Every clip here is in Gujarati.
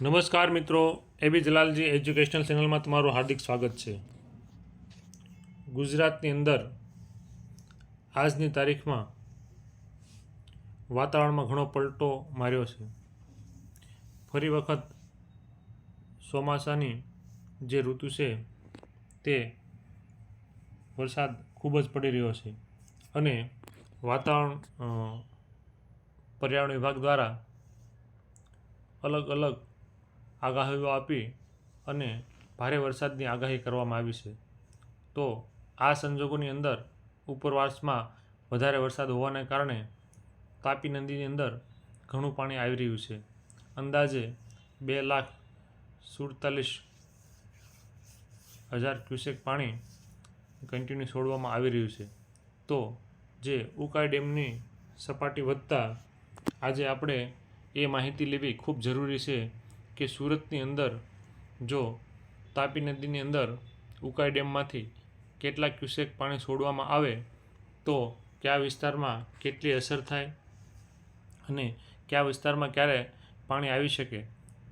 નમસ્કાર મિત્રો એબી જલાલજી એજ્યુકેશનલ ચેનલમાં તમારું હાર્દિક સ્વાગત છે. ગુજરાતની અંદર આજની તારીખમાં વાતાવરણમાં ઘણો પલટો માર્યો છે. ફરી વખત ચોમાસાની જે ઋતુ છે, તે વરસાદ ખૂબ જ પડી રહ્યો છે અને વાતાવરણ પર્યાવરણ વિભાગ દ્વારા અલગ અલગ આગાહીઓ આપી અને ભારે વરસાદની આગાહી કરવામાં આવી છે. તો આ સંજોગોની અંદર ઉપરવાસમાં વધારે વરસાદ હોવાને કારણે તાપી નદીની અંદર ઘણું પાણી આવી રહ્યું છે. અંદાજે બે લાખ સુડતાલીસ હજાર ક્યુસેક પાણી કન્ટિન્યુ છોડવામાં આવી રહ્યું છે. તો જે ઉકાઈ ડેમની સપાટી વધતા આજે આપણે એ માહિતી લેવી ખૂબ જરૂરી છે. કે સુરતની અંદર જો તાપી નદીની અંદર ઉકાઈ ડેમમાંથી કેટલા ક્યુસેક પાણી છોડવામાં આવે, તો કયા વિસ્તારમાં કેટલી અસર થાય અને કયા વિસ્તારમાં ક્યારે પાણી આવી શકે,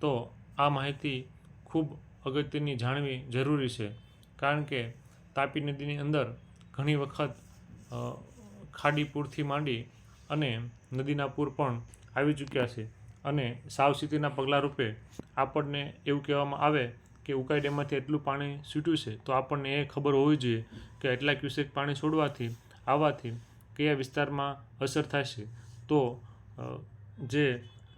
તો આ માહિતી ખૂબ અગત્યની જાણવી જરૂરી છે. કારણ કે તાપી નદીની અંદર ઘણી વખત ખાડી પૂરથી માંડી અને નદીના પૂર પણ આવી ચૂક્યા છે. અને સાવચેતીના પગલાં રૂપે આપણને એવું કહેવામાં આવે કે ઉકાઈ ડેમમાંથી એટલું પાણી છૂટ્યું છે, તો આપણને એ ખબર હોવી જોઈએ કે એટલા ક્યુસેક પાણી છોડવાથી, આવવાથી કયા વિસ્તારમાં અસર થશે. તો જે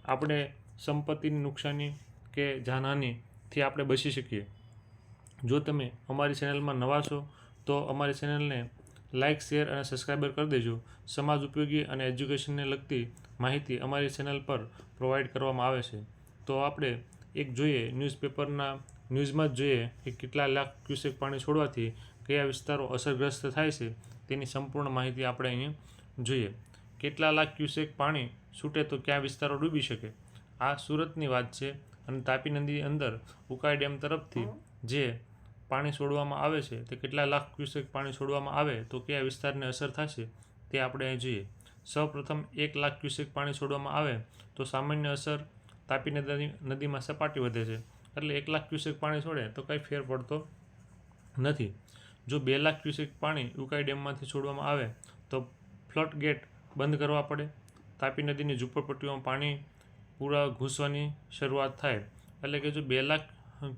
આપણે સંપત્તિની નુકસાની કે જાનહાનિથી આપણે બચી શકીએ. જો તમે અમારી ચેનલમાં નવા છો, તો અમારી ચેનલને લાઇક શેર અને સબસ્ક્રાઈબર કરી દેજો. સમાજ ઉપયોગી અને એજ્યુકેશનને લગતી માહિતી અમારી ચેનલ પર પ્રોવાઈડ કરવામાં આવે છે. તો આપણે એક જોઈએ, ન્યૂઝપેપરના ન્યૂઝમાં જ જોઈએ કે કેટલા લાખ ક્યુસેક પાણી છોડવાથી કયા વિસ્તારો અસરગ્રસ્ત થાય છે, તેની સંપૂર્ણ માહિતી આપણે અહીં જોઈએ. કેટલા લાખ ક્યુસેક પાણી છૂટે તો કયા વિસ્તારો ડૂબી શકે? આ સુરતની વાત છે અને તાપી નદીની અંદર ઉકાઈ ડેમ તરફથી જે પાણી છોડવામાં આવે છે, તે કેટલા લાખ ક્યુસેક પાણી છોડવામાં આવે તો કયા વિસ્તારને અસર થશે, તે આપણે જોઈએ. સૌપ્રથમ એક લાખ ક્યુસેક પાણી છોડવામાં આવે, તો સામાન્ય અસર તાપી નદી, નદીમાં સપાટી વધે છે. એટલે એક લાખ ક્યુસેક પાણી છોડે તો કંઈ ફેર પડતો નથી. જો બે લાખ ક્યુસેક પાણી ઉકાઈ ડેમમાંથી છોડવામાં આવે, તો ફ્લડ ગેટ બંધ કરવા પડે. તાપી નદીની ઝૂંપડપટ્ટીઓમાં પાણી પૂરા ઘૂસવાની શરૂઆત થાય. એટલે કે જો બે લાખ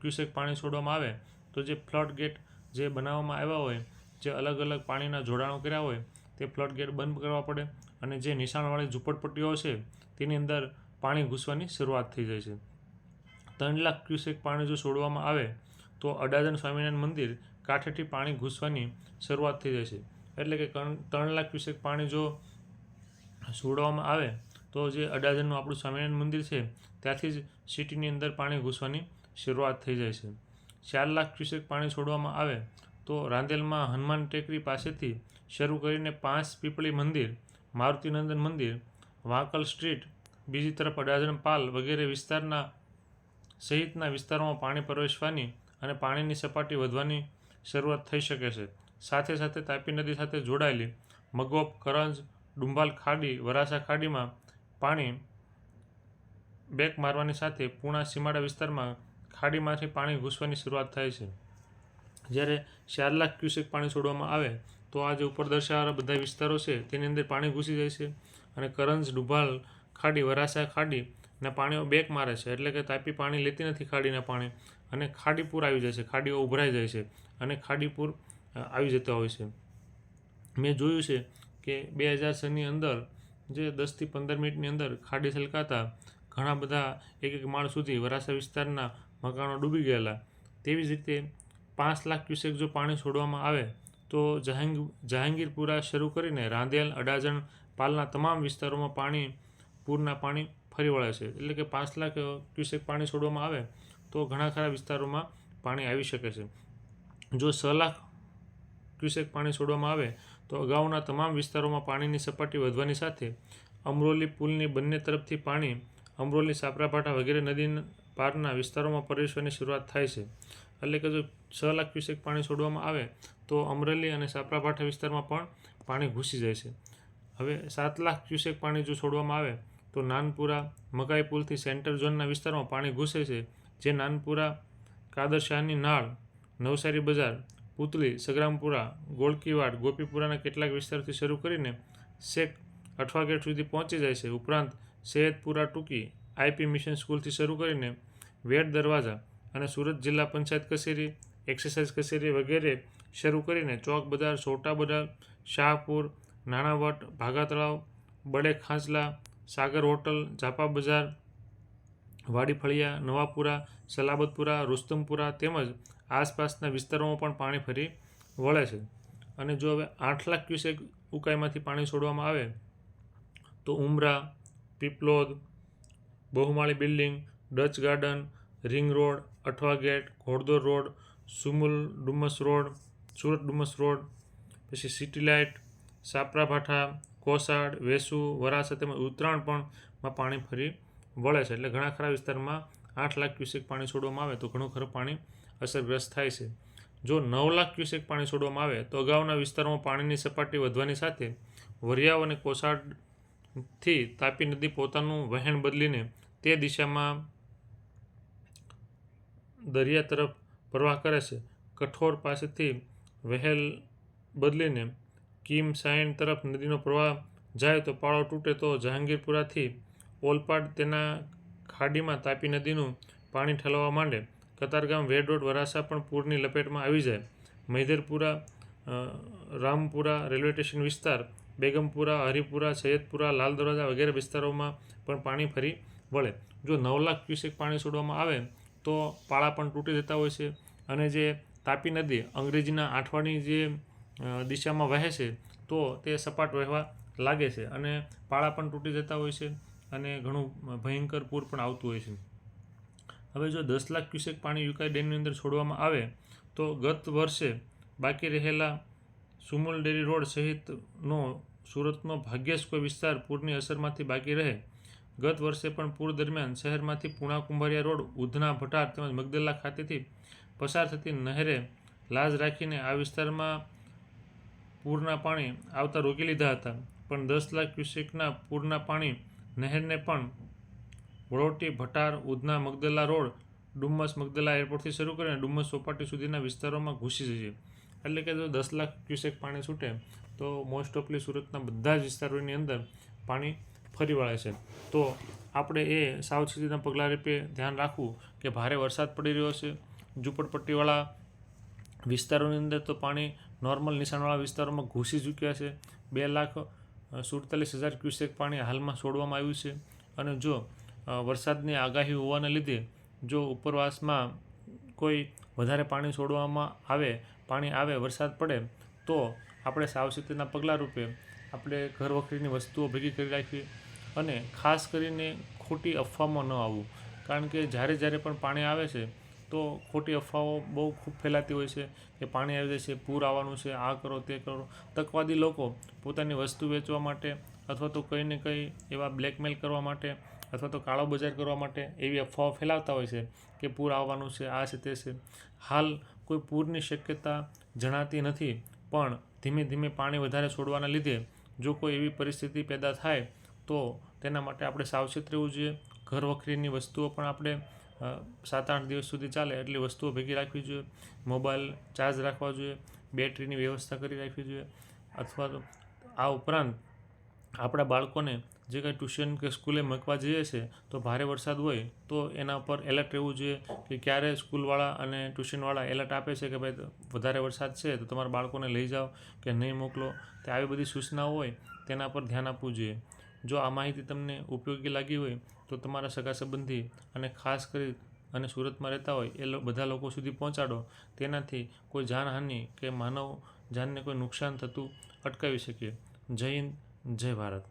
ક્યુસેક પાણી છોડવામાં આવે, તો જે ફ્લડ ગેટ જે બનાવવામાં આવ્યા હોય, જે અલગ અલગ પાણીના જોડાણો કર્યા હોય, તે ફ્લડ ગેટ બંધ કરવા પડે. અને જે નિશાણવાળી ઝૂંપડપટ્ટીઓ છે, તેની અંદર પાણી ઘૂસવાની શરૂઆત થઈ જાય છે. ત્રણ લાખ ક્યુસેક પાણી જો છોડવામાં આવે, તો અડાજણ સ્વામિનારાયણ મંદિર કાંઠેથી પાણી ઘૂસવાની શરૂઆત થઈ જાય છે. એટલે કે ત્રણ લાખ ક્યુસેક પાણી જો છોડવામાં આવે, તો જે અડાજણનું આપણું સ્વામિનારાયણ મંદિર છે, ત્યાંથી જ સિટીની અંદર પાણી ઘૂસવાની શરૂઆત થઈ જાય છે. ચાર લાખ ક્યુસેક પાણી છોડવામાં આવે, તો રાંદેલમાં હનુમાન ટેકરી પાસેથી શરૂ કરીને પાંચ પીપળી મંદિર મારુતિનંદન મંદિર, વાંકલ સ્ટ્રીટ, બીજી તરફ અડાજણ પાલ વગેરે વિસ્તારના સહિતના વિસ્તારોમાં પાણી પ્રવેશવાની અને પાણીની સપાટી વધવાની શરૂઆત થઈ શકે છે. સાથે સાથે તાપી નદી સાથે જોડાયેલી મગોપ, કરંજ, ડુંબાલ ખાડી વરાસા ખાડીમાં પાણી બેક મારવાની સાથે પૂણા, સીમાડા વિસ્તારમાં ખાડીમાંથી પાણી ઘૂસવાની શરૂઆત થાય છે. જ્યારે ચાર લાખ ક્યુસેક પાણી છોડવામાં આવે તો આ જે ઉપર દર્શાવેલા બધા વિસ્તારો છે, તેની અંદર પાણી ઘૂસી જાય છે અને કરંજ ડુભાલ ખાડી વરાસા ખાડી ના પાણીઓ બેક મારે છે. એટલે કે તાપી પાણી લેતી નથી ખાડીના પાણી અને ખાડીપુર આવી જાય છે. ખાડીઓ ઉભરાઈ જાય છે અને ખાડીપુર આવી જતા હોય છે. મેં જોયું છે કે બે હજાર છની અંદર જે દસથી પંદર મિનિટની અંદર ખાડી છલકાતા ઘણા બધા એક એક માળ સુધી વરાસા વિસ્તારના મકાનો ડૂબી ગયેલા. તેવી જ રીતે પાંચ લાખ ક્યુસેક જો પાણી છોડવામાં આવે તો જહાંગ, જહાંગીરપુરા શરૂ કરીને રાંદેલ, અડાજણ પાલના તમામ વિસ્તારોમાં પાણી, પૂરના પાણી ફરી વળે છે. એટલે કે પાંચ લાખ ક્યુસેક પાણી છોડવામાં આવે તો ઘણા ખરા વિસ્તારોમાં પાણી આવી શકે છે. જો છ લાખ ક્યુસેક પાણી છોડવામાં આવે તો અગાઉના તમામ વિસ્તારોમાં પાણીની સપાટી વધવાની સાથે અમરોલી પુલની બંને તરફથી પાણી, અમરોલી સાપરાભાટા વગેરે નદી પારના વિસ્તારોમાં પ્રવેશવાની શરૂઆત થાય છે. એટલે કે જો છ લાખ ક્યુસેક પાણી છોડવામાં આવે, તો અમરેલી અને સાપરાભાઠા વિસ્તારમાં પણ પાણી ઘૂસી જાય છે. હવે સાત લાખ ક્યુસેક પાણી જો છોડવામાં આવે, તો નાનપુરા મકાઈ પુલથી સેન્ટર ઝોનના વિસ્તારમાં પાણી ઘૂસે છે, જે નાનપુરા કાદરશાહની નાળ, નવસારી બજાર, પુતલી, સગ્રામપુરા, ગોળકીવાડ, ગોપીપુરાના કેટલાક વિસ્તારથી શરૂ કરીને શેખ અઠવાગેટ સુધી પહોંચી જાય છે. ઉપરાંત સૈયદપુરા ટૂંકી આઈપી મિશન સ્કૂલથી શરૂ કરીને વેડ દરવાજા અને સુરત જિલ્લા પંચાયત કચેરી, એક્સરસાઇઝ કચેરી વગેરે શરૂ કરીને ચોક બજાર, સોટા બજાર, શાહપુર, નાણાવટ ભાગા તળાવ બડે ખાંચલા, સાગર હોટલ, ઝાપા બજાર, વાડીફળિયા, નવાપુરા, સલાબતપુરા, રુસ્તમપુરા તેમજ આસપાસના વિસ્તારોમાં પણ પાણી ફરી વળે છે. અને જો હવે આઠ લાખ ક્યુસેક ઉકાઈમાંથી પાણી છોડવામાં આવે, તો Umra, Piplod, બહુમાળી building, Dutch garden ring road, Athwa gate, ઘોડદોર road, Sumul Dumas road, Surat Dumas road, પછી સિટી લાઇટ, સાપરા ભાઠા, કોસાડ, વેસુ વરાસા તેમજ ઉત્તરાયણ પણ પાણી ફરી વળે છે. એટલે ઘણા ખરા વિસ્તારમાં આઠ લાખ ક્યુસેક પાણી છોડવામાં આવે તો ઘણું ખરું પાણી અસરગ્રસ્ત થાય છે. જો નવ લાખ ક્યુસેક પાણી છોડવામાં આવે તો અગાઉના વિસ્તારોમાં પાણીની સપાટી વધવાની સાથે વરિયાવ અને કોસાડથી તાપી નદી પોતાનું વહેણ બદલીને તે દિશામાં દરિયા તરફ પ્રવાહ કરે છે. કઠોર પાસેથી વહેલ બદલીને કિમ સાયન તરફ નદીનો પ્રવાહ જાય તો પાળો તૂટે તો જહાંગીરપુરાથી ઓલપાડ તેના ખાડીમાં તાપી નદીનું પાણી ઠલવા માંડે. કતારગામ વેડ રોડ વરાસા પણ પૂરની લપેટમાં આવી જાય. મૈધરપુરા રામપુરા રેલવે સ્ટેશન વિસ્તાર, બેગમપુરા, હરિપુરા, સૈયદપુરા, લાલ દરવાજા વગેરે વિસ્તારોમાં પણ પાણી ફરી વળે. જો નવ લાખ ક્યુસેક પાણી છોડવામાં આવે તો પાળા પણ તૂટી જતા હોય છે. અને જે તાપી નદી અંગ્રેજીના આઠવાની જે દિશામાં વહે છે, તો તે સપાટ વહેવા લાગે છે અને પાળા પણ તૂટી જતા હોય છે અને ઘણું ભયંકર પૂર પણ આવતું હોય છે. હવે જો દસ લાખ ક્યુસેક પાણી યુકાઈ ડેમની અંદર છોડવામાં આવે, તો ગત વર્ષે બાકી રહેલા સુમુલ ડેરી રોડ સહિતનો સુરતનો ભાગ્યે જ કોઈ વિસ્તાર પૂરની અસરમાંથી બાકી રહે. ગત વર્ષે પણ પૂર દરમિયાન શહેરમાંથી પૂણા કુંભારિયા રોડ, ઉધના ભટાર તેમજ મગદલ્લા ખાતેથી પસાર થતી નહેરે લાજ રાખીને આ વિસ્તારમાં પૂરના પાણી આવતા રોકી લીધા હતા. પણ દસ લાખ ક્યુસેકના પૂરના પાણી નહેરને પણ વડોટી ભટાર, ઉધના, મગદલ્લા રોડ, ડુમ્મસ, મગદલ્લા એરપોર્ટથી શરૂ કરીને ડુમ્મસ ચોપાટી સુધીના વિસ્તારોમાં ઘૂસી જશે. એટલે કે જો દસ લાખ ક્યુસેક પાણી છૂટે, તો મોસ્ટ ઓફલી સુરતના બધા જ વિસ્તારોની અંદર પાણી ફરી વળે છે. તો આપણે એ સાવચેતીના પગલાં રૂપે ધ્યાન રાખવું કે ભારે વરસાદ પડી રહ્યો છે. ઝૂંપડપટ્ટીવાળા વિસ્તારોની અંદર તો પાણી નોર્મલ નિશાનવાળા વિસ્તારોમાં ઘૂસી ચૂક્યા છે. બે લાખ સુડતાલીસ હજાર ક્યુસેક પાણી હાલમાં છોડવામાં આવ્યું છે. અને જો વરસાદની આગાહી હોવાને લીધે જો ઉપરવાસમાં કોઈ વધારે પાણી છોડવામાં આવે, પાણી આવે, વરસાદ પડે, તો આપણે સાવચેતીના પગલાં રૂપે આપણે ઘર વખરીની વસ્તુઓ ભેગી કરી રાખવી અને ખાસ કરીને ખોટી અફવામાં ન આવવું. કારણ કે જ્યારે જ્યારે પણ પાણી આવે છે, તો ખોટી અફવાઓ બહુ ખૂબ ફેલાતી હોય છે કે પાણી આવી છે, પૂર આવવાનું છે, આ કરો, તે કરો. તકવાદી લોકો પોતાની વસ્તુ વેચવા માટે અથવા તો કંઈ ને કંઈ એવા બ્લેકમેલ કરવા માટે અથવા તો કાળો બજાર કરવા માટે એવી અફવાઓ ફેલાવતા હોય છે કે પૂર આવવાનું છે, આ છે, તે છે. હાલ કોઈ પૂરની શક્યતા જણાતી નથી, પણ ધીમે ધીમે પાણી વધારે છોડવાના લીધે જો કોઈ એવી પરિસ્થિતિ પેદા થાય તો તેના માટે આપણે સાવચેત રહેવું જોઈએ. ઘર વખરીની વસ્તુઓ પણ આપણે સાત આઠ દિવસ સુધી ચાલે એટલી વસ્તુઓ ભેગી રાખવી જોઈએ. મોબાઈલ ચાર્જ રાખવા જોઈએ, બેટરીની વ્યવસ્થા કરી રાખવી જોઈએ. અથવા તો આ ઉપરાંત આપણા બાળકોને જે કંઈ ટ્યુશન કે સ્કૂલે મૂકવા જઈએ છે, તો ભારે વરસાદ હોય, તો એના પર એલર્ટ રહેવું જોઈએ કે ક્યારે સ્કૂલવાળા અને ટ્યુશનવાળા એલર્ટ આપે છે કે ભાઈ વધારે વરસાદ છે, તો તમારા બાળકોને લઈ જાઓ કે નહીં મોકલો. તે આવી બધી સૂચનાઓ હોય, તેના પર ધ્યાન આપવું જોઈએ. જો આ માહિતી તમને ઉપયોગી લાગી હોય, તો તમારા સગા સંબંધી અને ખાસ કરી અને સુરતમાં રહેતા હોય, એ બધા લોકો સુધી પહોંચાડો. તેનાથી કોઈ જાનહાનિ કે માનવ જાનને કોઈ નુકસાન થતું અટકાવી શકીએ. જય હિન્દ, જય ભારત.